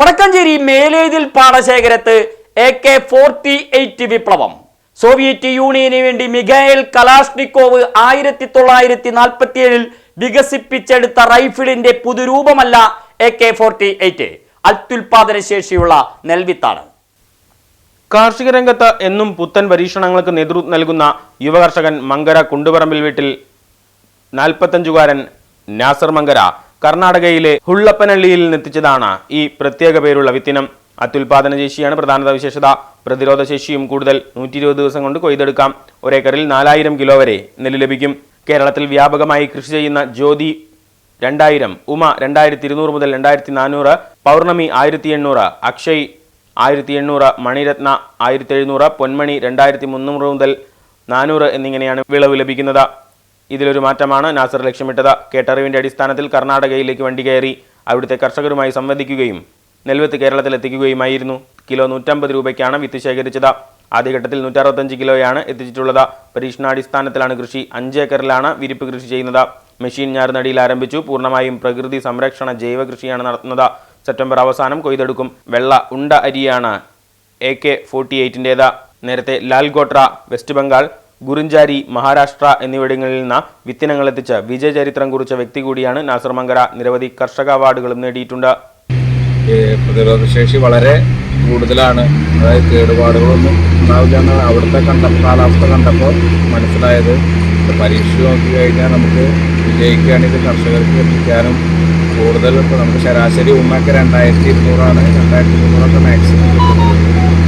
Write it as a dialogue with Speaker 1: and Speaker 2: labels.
Speaker 1: വടക്കഞ്ചേരി മേലേതിൽ പാടശേഖരത്ത് A K forty eight വിപ്ലവം. സോവിയറ്റ് യൂണിയന് വേണ്ടി മിഖായേൽ കലാഷ്നിക്കോവ് ആയിരത്തി തൊള്ളായിരത്തി നാൽപ്പത്തിയേഴിൽ വികസിപ്പിച്ചെടുത്ത റൈഫിളിന്റെ പുതുരൂപമല്ല എ കെ ഫോർട്ടി എയ്റ്റ് അത്യുൽപാദന ശേഷിയുള്ള നെൽവിത്താണ്.
Speaker 2: കാർഷിക രംഗത്ത് എന്നും പുത്തൻ പരീക്ഷണങ്ങൾക്ക് നേതൃത്വം നൽകുന്ന യുവകർഷകൻ മങ്കര കുണ്ടുപറമ്പിൽ വീട്ടിൽ നാൽപ്പത്തഞ്ചുകാരൻ നാസർ മങ്കര. കർണാടകയിലെ ഹുള്ളപ്പനള്ളിയിൽ നിന്നെത്തിച്ചതാണ് ഈ പ്രത്യേക പേരുള്ള വിത്തിനം. അത്യുൽപാദന ശേഷിയാണ് പ്രധാന വിശേഷത. പ്രതിരോധ ശേഷിയും കൂടുതൽ. നൂറ്റി ഇരുപത് ദിവസം കൊണ്ട് കൊയ്തെടുക്കാം. ഒരേക്കറിൽ നാലായിരം കിലോ വരെ നെല്ല് ലഭിക്കും. കേരളത്തിൽ വ്യാപകമായി കൃഷി ചെയ്യുന്ന ജ്യോതി രണ്ടായിരം ഉമ രണ്ടായിരത്തി ഇരുന്നൂറ് മുതൽ രണ്ടായിരത്തി നാനൂറ് പൗർണമി ആയിരത്തി എണ്ണൂറ് അക്ഷയ് ആയിരത്തി എണ്ണൂറ് മണിരത്ന ആയിരത്തി എഴുന്നൂറ് പൊന്മണി രണ്ടായിരത്തി മുന്നൂറ് മുതൽ നാനൂറ് എന്നിങ്ങനെയാണ് വിളവ് ലഭിക്കുന്നത്. ഇതിലൊരു മാറ്റമാണ് നാസർ ലക്ഷ്യമിട്ടത്. കേട്ടറിവിന്റെ അടിസ്ഥാനത്തിൽ കർണാടകയിലേക്ക് വണ്ടി കയറി അവിടുത്തെ കർഷകരുമായി സംവദിക്കുകയും നെൽവത്ത് കേരളത്തിൽ എത്തിക്കുകയുമായിരുന്നു കിലോ നൂറ്റമ്പത് രൂപയ്ക്കാണ് വിത്ത് ശേഖരിച്ചത്. ആദ്യഘട്ടത്തിൽ നൂറ്ററുപത്തഞ്ച് കിലോയാണ് എത്തിച്ചിട്ടുള്ളത്. പരീക്ഷണാടിസ്ഥാനത്തിലാണ് കൃഷി. അഞ്ച് ഏക്കറിലാണ് വിരിപ്പ് കൃഷി ചെയ്യുന്നത്. മെഷീൻ ഞാറുനടിയിൽ ആരംഭിച്ചു. പൂർണമായും പ്രകൃതി സംരക്ഷണ ജൈവ കൃഷിയാണ് നടത്തുന്നത്. സെപ്റ്റംബർ അവസാനം കൊയ്തെടുക്കും. വെള്ള ഉണ്ട അരിയാണ് എ കെ ഫോർട്ടി എയ്റ്റിന്റേത് നേരത്തെ ലാൽഗോട്ര വെസ്റ്റ് ബംഗാൾ ഗുറിഞ്ചാരി മഹാരാഷ്ട്ര എന്നിവിടങ്ങളിൽ നിന്ന് വിത്തിനങ്ങൾ എത്തിച്ച് വിജയചരിത്രം കുറിച്ച വ്യക്തി കൂടിയാണ് നാസർ മങ്കര. നിരവധി കർഷക അവാർഡുകളും നേടിയിട്ടുണ്ട്.
Speaker 3: പ്രതിരോധ ശേഷി വളരെ കൂടുതലാണ്. അതായത് കേടുപാടുകളൊന്നും ഉണ്ടാവില്ല എന്നാണ് അവിടുത്തെ കണ്ട കാലാവസ്ഥ കണ്ടപ്പോൾ മനസ്സിലായത്. പരീക്ഷ നോക്കി കഴിഞ്ഞാൽ നമുക്ക് വിജയിക്കുകയാണെങ്കിൽ കർഷകർക്ക് എത്തിക്കാനും കൂടുതൽ ഇപ്പോൾ നമുക്ക് ശരാശരി ഉമ്മയൊക്കെ രണ്ടായിരത്തി ഇരുന്നൂറാണ്. രണ്ടായിരത്തി ഇരുന്നൂറൊക്കെ മാക്സിമം കിട്ടും